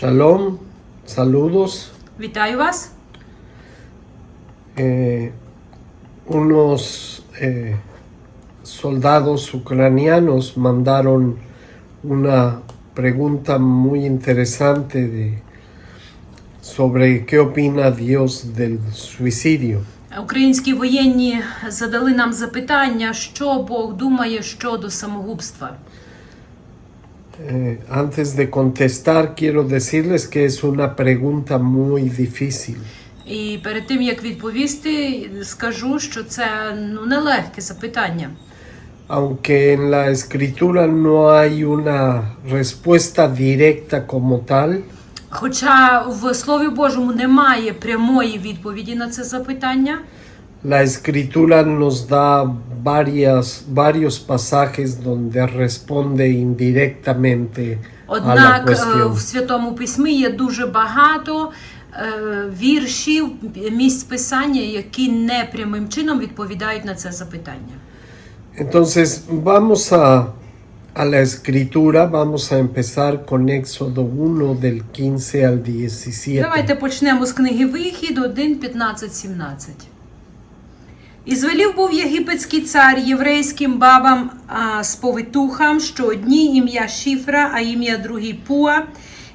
Shalom, saludos. Вітаю вас. Eh, unos eh, soldados ucranianos mandaron una pregunta muy interesante de, sobre qué opina Dios del suicidio. Українські воєнні задали нам запитання, що Бог думає щодо самогубства. Eh, antes de contestar, quiero decirles que es una pregunta muy difícil. І перед тим як відповісти, скажу, що це ну нелегке запитання. Aunque en la escritura no hay una respuesta directa como tal, Хоча в Слові Божому немає прямої відповіді на це запитання, la escritura nos da varias, varios pasajes donde responde indirectamente a la однак е, cuestión. в Святому Письмі є дуже багато е, віршів, місць писання, які непрямим чином відповідають на це запитання. Entonces, vamos a, a la escritura, vamos a empezar con Éxodo 1 del 15 al 17. Давайте почнемо з книги Вихід 1, 15, 17. І звелів був єгипетський цар єврейським бабам а, сповитухам, що одні ім'я Шіфра, а ім'я другий Пуа.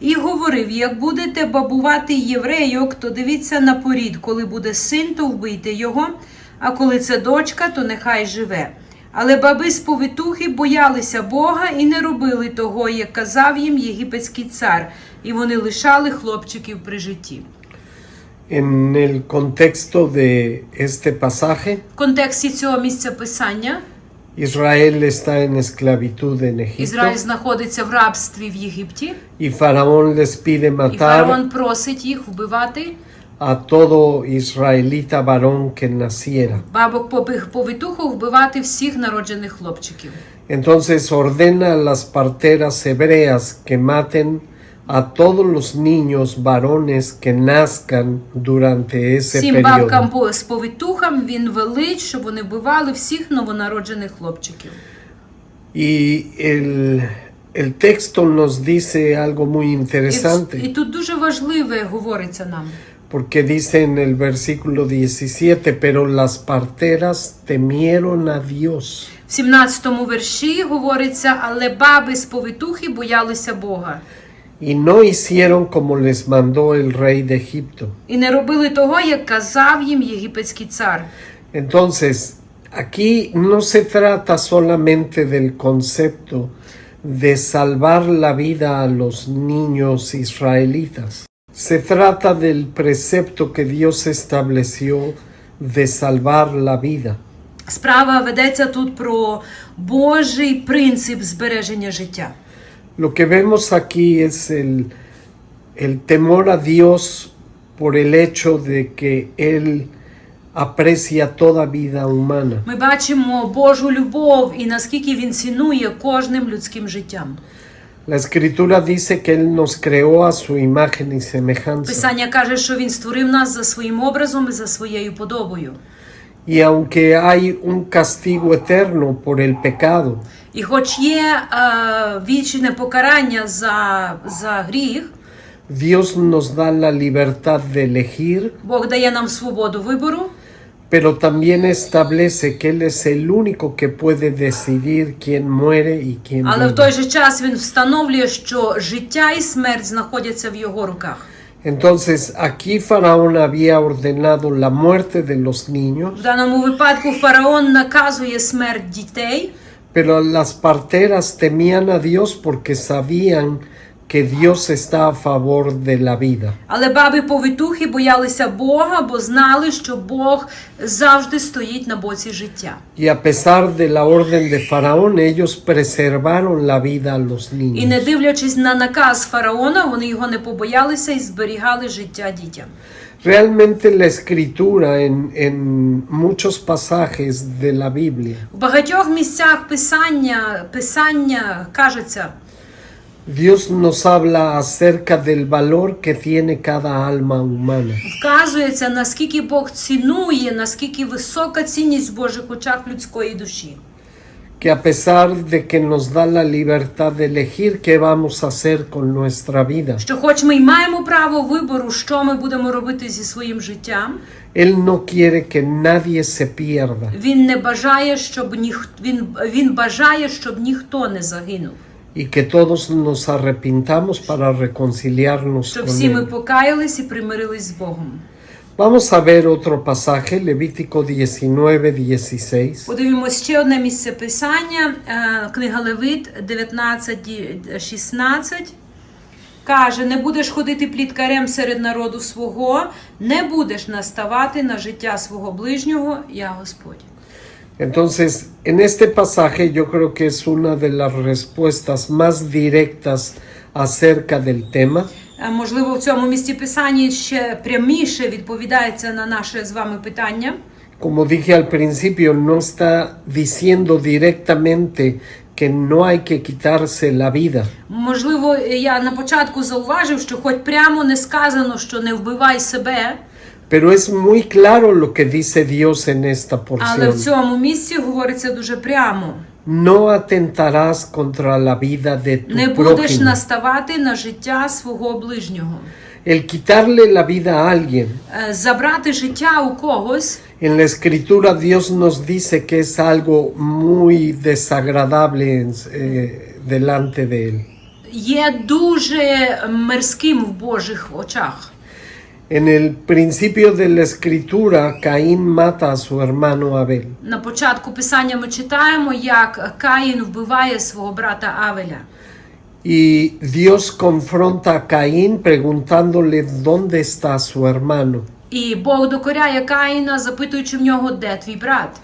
І говорив: як будете бабувати єврейок, то дивіться на порід, коли буде син, то вбийте його, а коли це дочка, то нехай живе. Але баби сповитухи боялися Бога і не робили того, як казав їм єгипетський цар, і вони лишали хлопчиків при житті. En el contexto de este pasaje, В контексті цього місця писання Israel está en esclavitud en Egipto Ізраїль знаходиться в рабстві в Єгипті, y Faraón les pide і matar фараон просить їх вбивати a todo israelita varón que naciera. бабок побих повитуху, вбивати всіх народжених хлопчиків. Entonces ordena a las parteras hebreas que maten a todos los niños varones que nazcan durante ese Всім бабкам по- з повитухам він велить, щоб вони вбивали всіх новонароджених хлопчиків. Y el, el texto nos dice algo muy І, interesante. і тут дуже важливе говориться нам. Porque dice en el versículo 17, pero las parteras temieron a Dios. В 17 вірші говориться, але баби з повитухи боялися Бога. Y no hicieron como les mandó el rey de Egipto. І не робили того, як казав їм єгипетський цар. Entonces, aquí no se trata solamente del concepto de salvar la vida a los niños israelitas. Se trata del precepto que Dios estableció de salvar la vida. Справа ведеться тут про Божий принцип збереження життя. Lo que vemos aquí es el, el temor a Dios por el hecho de que Él aprecia toda vida humana. Ми бачимо Божу любов і наскільки він цінує кожним людським життям. La escritura dice que Él nos creó a su imagen y semejanza. Писання каже, що він створив нас за своїм образом і за своєю подобою. Y aunque hay un castigo eterno por el pecado, І хоч є е, вічне покарання за, за гріх, Dios nos da la libertad de elegir, Бог дає нам свободу вибору, pero también establece que Él es el único que puede decidir quién muere y quién але в vive. той же час він встановлює, що життя і смерть знаходяться в його руках. Entonces, aquí Faraón había ordenado la muerte de los niños, В даному випадку фараон наказує смерть дітей, pero las parteras temían a Dios porque sabían que Dios está a favor de la vida. але баби повитухи боялися Бога, бо знали, що Бог завжди стоїть на боці життя. Y a pesar de la orden de Faraón, ellos preservaron la vida a los І не дивлячись на наказ фараона, вони його не побоялися і зберігали життя дітям. Realmente la escritura en, en muchos pasajes de la Biblia В багатьох місцях писання, писання кажеться, Dios nos habla acerca del valor que tiene cada alma humana. вказується, наскільки Бог цінує, наскільки висока цінність в Божих очах людської душі. Que a pesar de que nos da la libertad de elegir qué vamos a hacer con nuestra vida, що хоч ми й маємо право вибору, що ми будемо робити зі своїм життям, Él no quiere que nadie se pierda він не бажає, щоб ніх... він, він бажає, щоб ніхто не загинув. y que todos nos arrepintamos para reconciliarnos Щоб con всі ми Él. покаялись і примирились з Богом. Vamos a ver otro pasaje, Levítico 19, 16. Подивимось ще одне місце писання, е, книга Левит 19, 16. Каже: не будеш ходити пліткарем серед народу свого, не будеш наставати на життя свого ближнього, я Господь. Entonces, en este pasaje yo creo que es una de las respuestas más directas acerca del tema. Е, Можливо, в цьому місці писання ще пряміше відповідається на наше з вами питання. Como dije al principio, no está diciendo directamente que no hay que quitarse la vida, Можливо, я на початку зауважив, що хоч прямо не сказано, що не вбивай себе, pero es muy claro lo que dice Dios en esta але в цьому місці говориться дуже прямо. No atentarás contra la vida de tu Не будеш prójimo. наставати на життя свого ближнього. El quitarle la vida a alguien. Е, Забрати життя у когось En la escritura Dios nos dice que es algo muy desagradable en- eh, delante de Él. є дуже мирським в Божих очах. En el principio de la escritura, Caín mata a su hermano Abel. На початку писання ми читаємо, як Каїн вбиває свого брата Авеля. Y Dios confronta a Caín preguntándole dónde está su hermano. І Бог докоряє Каїна, запитуючи в нього, де твій брат.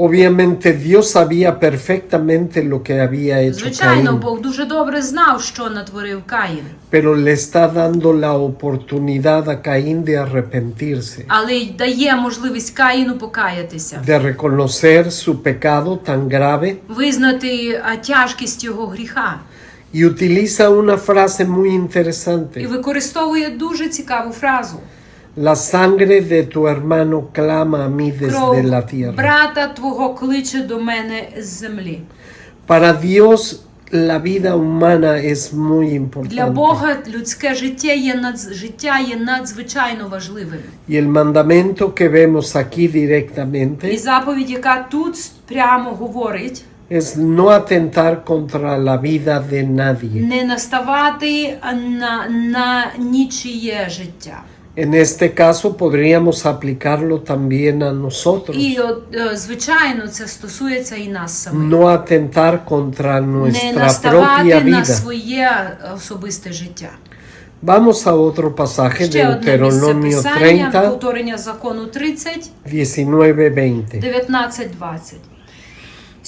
Obviamente Dios sabía perfectamente lo que había hecho Звичайно, Caín, Бог дуже добре знав, що натворив Каїн, pero le está dando la oportunidad a Caín de arrepentirse, але й дає можливість Каїну покаятися, de reconocer su pecado tan grave визнати а, тяжкість його гріха. y utiliza una frase muy І використовує дуже цікаву фразу. La sangre de tu hermano clama a mí desde la tierra. брата твого кличе до мене з землі. Para Dios la vida humana es muy importante. Для. Бога людське життя є надз... життя є надзвичайно важливим. Y el mandamiento que vemos aquí directamente. І заповідь, яка тут прямо говорить, es no atentar contra la vida de nadie. не наставати на, на нічиє життя. En este caso podríamos aplicarlo también a nosotros. І от, е, звичайно, це стосується і нас самих. No atentar contra Не nuestra propia наставати на vida. своє особисте життя. Vamos a otro pasaje, Ще одне місце Deuteronomio писання, 30, повторення закону 30, 19-20. 19-20.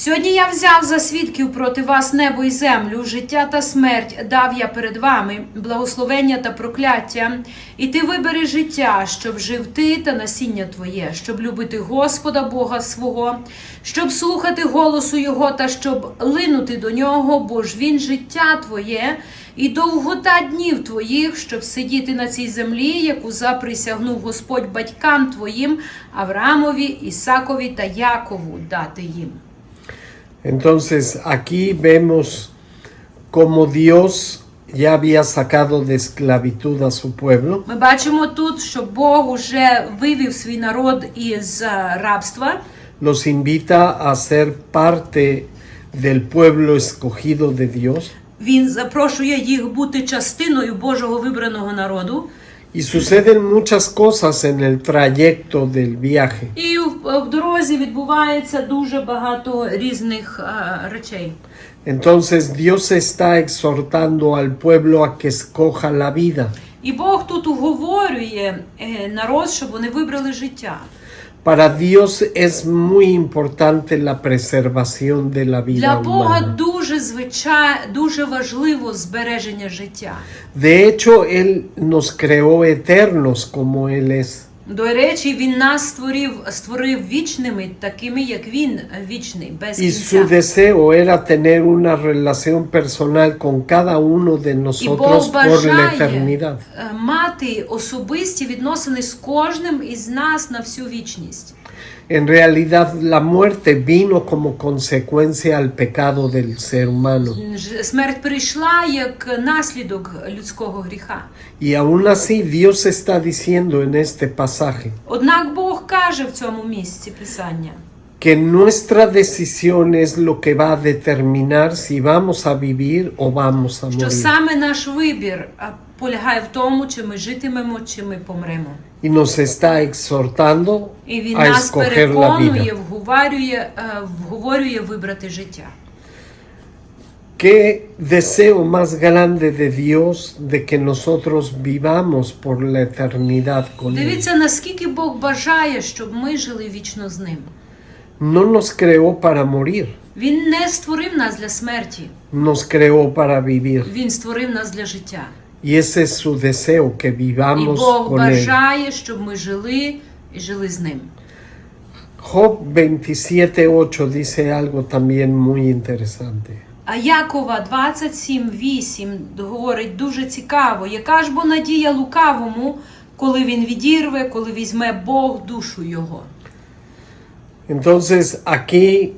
Сьогодні я взяв за свідків проти вас небо і землю, життя та смерть дав я перед вами, благословення та прокляття, і ти вибери життя, щоб жив ти та насіння твоє, щоб любити Господа Бога свого, щоб слухати голосу Його та щоб линути до нього, бо ж він життя твоє, і довгота днів твоїх, щоб сидіти на цій землі, яку заприсягнув Господь батькам твоїм, Авраамові, Ісакові та Якову дати їм. Entonces aquí vemos cómo Dios ya había sacado de esclavitud a su pueblo Ми бачимо тут, що Бог уже вивів свій народ із е, рабства, los invita a ser parte del pueblo escogido de Dios Він запрошує їх бути частиною Божого вибраного народу. Y suceden muchas cosas en el trayecto del viaje. І в, в дорозі відбувається дуже багато різних е, речей. Entonces Dios está exhortando al pueblo a que escoja la vida. І Бог тут уговорює е, народ, щоб вони вибрали життя. Para Dios es muy importante la preservación de la vida Для Бога humana. дуже звичай, дуже важливо збереження життя. De hecho, Él nos creó eternos como Él es. До речі, він нас створив, створив вічними, такими, як він вічний, без Y su кінця. deseo era tener una relación personal con cada uno de nosotros por la eternidad. е, мати особисті відносини з кожним із нас на всю вічність. En realidad la muerte vino como consecuencia al pecado del ser humano. Смерть прийшла як наслідок людського гріха. Y aún así Dios está diciendo en este pasaje Однак Бог каже в цьому місці Писання, que nuestra decisión es lo que va a determinar si vamos a vivir o vamos a що morir. саме наш вибір а, полягає в тому, чи ми житимемо, чи ми помремо. Y nos está exhortando І він a нас escoger la переконує, вговорює, е, вговорює вибрати життя. ¿Qué deseo más grande de Dios de que nosotros vivamos por la eternidad con Él? Дивіться, наскільки Бог бажає, щоб ми жили вічно з ним. No nos creó para morir, Він не створив нас для смерті, nos creó para vivir. він створив нас для життя. Y ese es su deseo, que І vivamos Бог con Él. бажає, щоб ми жили і жили з ним. Job 27.8 dice algo también muy interesante. Якова 27.8 говорить дуже цікаво, яка ж бо надія лукавому, коли він відірве, коли візьме Бог душу його. Entonces aquí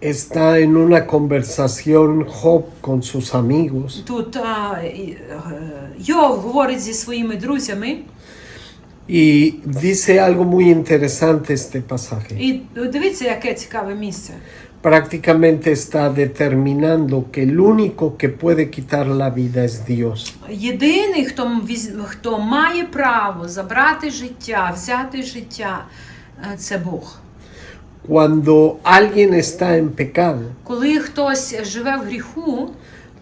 está en una conversación Job con sus amigos Тут а, е, Йов говорить зі своїми друзями, y dice algo muy interesante este pasaje. і дивіться, яке цікаве місце. Prácticamente está determinando que el único que puede quitar la vida es Dios. Єдиний, хто, віз- хто має право забрати життя, взяти життя, е, це Бог. Cuando alguien está en pecado, Коли хтось живе в гріху,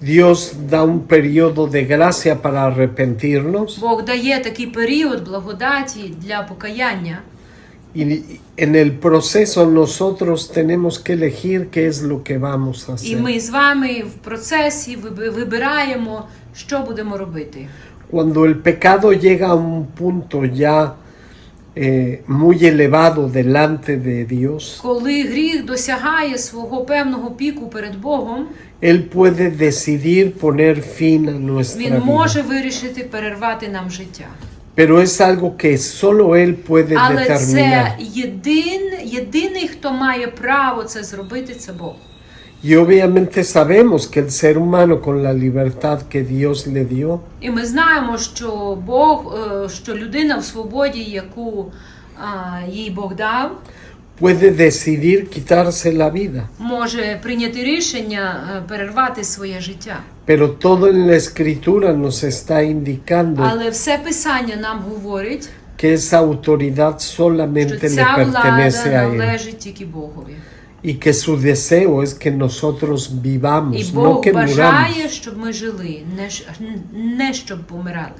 Dios da un periodo de gracia para arrepentirnos Бог дає такий період благодаті для покаяння. Y en el proceso nosotros tenemos que elegir qué es lo que vamos a І hacer. ми з вами в процесі вибираємо, що будемо робити. Cuando el pecado llega a un punto ya eh, muy elevado delante de Dios, Коли гріх досягає свого певного піку перед Богом, Él puede decidir poner fin a nuestra він може вирішити перервати нам життя. Pero es algo que solo Él puede Але determinar. це єдин, єдиний, хто має право це зробити, це Бог. Y obviamente sabemos que el ser humano con la libertad que Dios le dio, І ми знаємо, що Бог, е, що людина в свободі, яку а, їй Бог дав, puede decidir quitarse la vida. може прийняти рішення е, перервати своє життя. Pero todo en la escritura nos está indicando Але все писання нам говорить, que esa autoridad що solamente le ця pertenece влада a Él. належить тільки Богові. Y que su deseo es que nosotros І vivamos, no Бог que muramos. бажає, щоб ми жили, не, щ- не щоб помирали.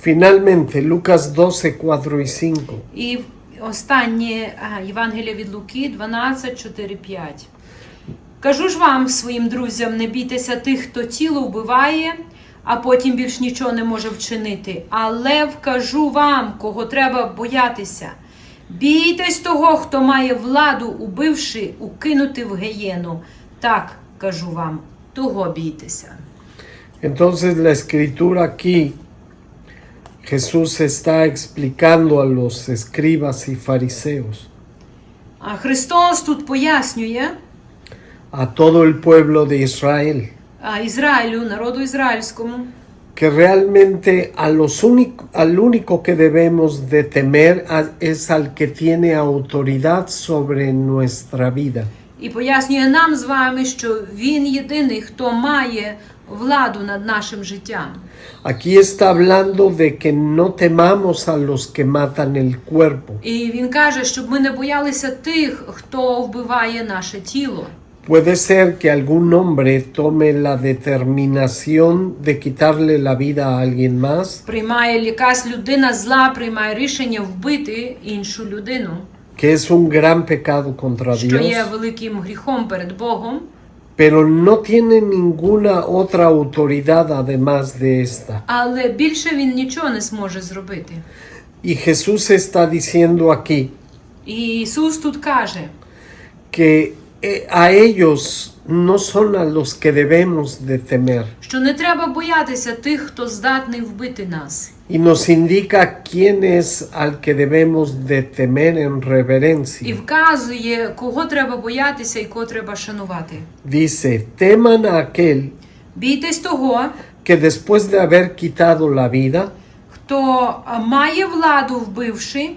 Finalmente, Lucas 12, 4 y 5. І Останнє Євангелія від Луки 12, 4, 5. Кажу ж вам, своїм друзям, не бійтеся тих, хто тіло вбиває, а потім більш нічого не може вчинити. Але вкажу вам, кого треба боятися. Бійтесь того, хто має владу, убивши, укинути в геєну. Так кажу вам, того бійтеся. Entonces la escritura aquí, Jesús está explicando a los escribas y fariseos, А Христос тут пояснює a todo el pueblo de Israel, а, Ізраїлю, народу ізраїльському, que realmente a los único, al único que debemos de temer a- es al que tiene autoridad sobre nuestra vida. і пояснює нам з вами, що він єдиний, хто має владу над нашим життям. Aquí está hablando de que no temamos a los que matan el cuerpo. І він каже, щоб ми не боялися тих, хто вбиває наше тіло. Puede ser que algún hombre tome la determinación de quitarle la vida a alguien más, Приймає якась людина зла, приймає рішення вбити іншу людину, que es un gran pecado contra Dios. що є великим гріхом перед Богом, pero no tiene ninguna otra autoridad además de esta. але більше він нічого не зможе зробити. Y Jesús está diciendo aquí І Ісус тут каже, que eh, a ellos no son a los que debemos de temer, що не треба боятися тих, хто здатний вбити нас. y nos indica quién es al que debemos de temer en і reverencia. вказує, кого треба боятися і кого треба шанувати. Dice, teman a aquel Бійтесь того, que después de haber quitado la vida, хто а, має владу, вбивши,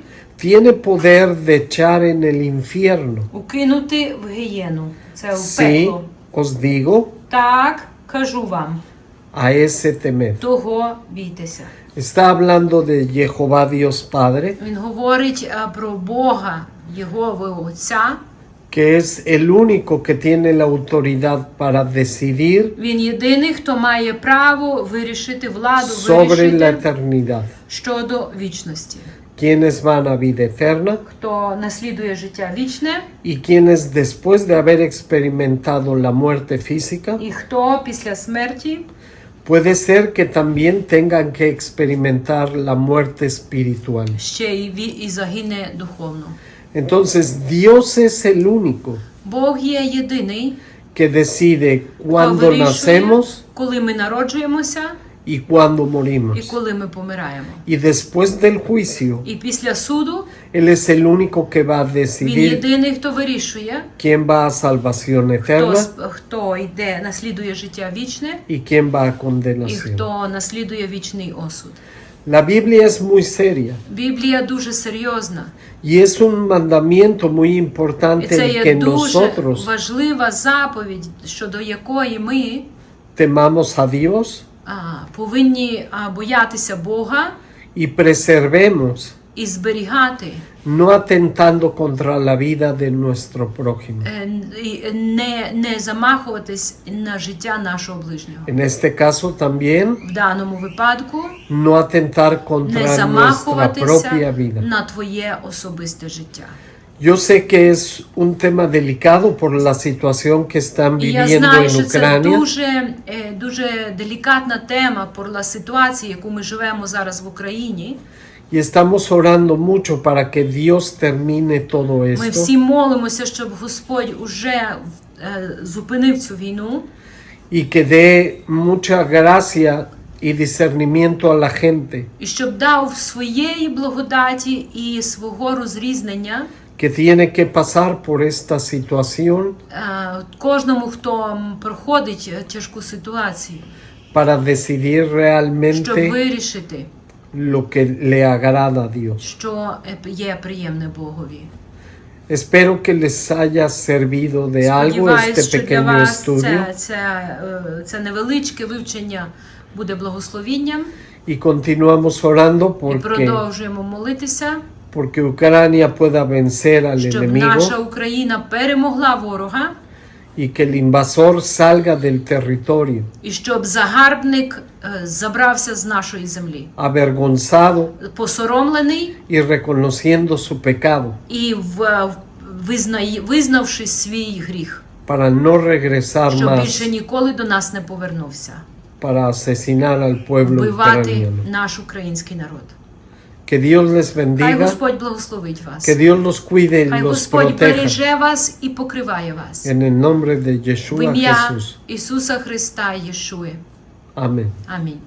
tiene poder de echar en el infierno. укинути в гієну. Це в Sí, пекло. os digo, Так, кажу вам, a ese temer. того бійтеся. Está hablando de Jehová Dios Padre, Він говорить а, про Бога, Його Отця. que es el único que tiene la autoridad para decidir Він єдиний, хто має право вирішити владу, sobre la вирішити eternidad. щодо вічності. Quienes van a vida eterna Хто наслідує життя вічне, y quienes después de haber experimentado la muerte física, і хто після смерті Puede ser que también tengan que experimentar la muerte espiritual. Entonces Dios es el único que decide cuándo nacemos коли ми народжуємося і коли ми помираємо. Y después del juicio, І після суду Él es el único que va a він decidir єдиний, хто вирішує, quién va a salvación хто, eterna сп- хто йде, наслідує життя вічне, y quién va a і condenación. хто наслідує вічний осуд. La Biblia es muy seria Біблія дуже серйозна. y es un mandamiento muy І importante це el є que дуже nosotros важлива заповідь, щодо якої ми temamos a Dios повинні боятися Бога y preservemos, і зберігати, no atentando contra la vida de nuestro prójimo. е, не, не замахуватись на життя нашого ближнього. En este caso también В даному випадку no atentar не contra nuestra propia vida. на твоє особисте життя. Yo sé que es un tema delicado por la situación que están І я viviendo знаю, en що це Ucrania. дуже, е, дуже делікатна тема про ситуацію, яку ми живемо зараз в Україні. Y estamos orando mucho para que Dios termine todo Ми esto всі молимося, щоб Господь уже е, зупинив цю війну y que dé mucha gracia y discernimiento a la gente і щоб дав своєї благодаті і свого розрізнення que tiene que pasar por esta situación е, кожному, хто проходить е, тяжку ситуацію, para decidir realmente. щоб вирішити, lo que le agrada a Dios. що е, є приємне Богові. Espero que les haya servido de algo este pequeño estudio це, це, е, це невеличке вивчення буде благословінням. y continuamos orando І porque, продовжуємо молитися, porque Ucrania pueda vencer al щоб enemigo. наша Україна перемогла ворога y que el invasor salga del territorio і щоб загарбник е, забрався з нашої землі, avergonzado посоромлений y reconociendo su pecado і в, в- визнавши свій гріх, para no regresar щоб більше más ніколи до нас не повернувся, para asesinar al pueblo вбивати ucraniano. наш український народ. Que Dios les Хай bendiga, Господь благословить вас. que Dios los cuide y Хай los Господь proteja. береже вас і покриває вас. En el nombre de В Yeshua ім'я Jesús. Ісуса Христа Єшує. Amén. Амінь.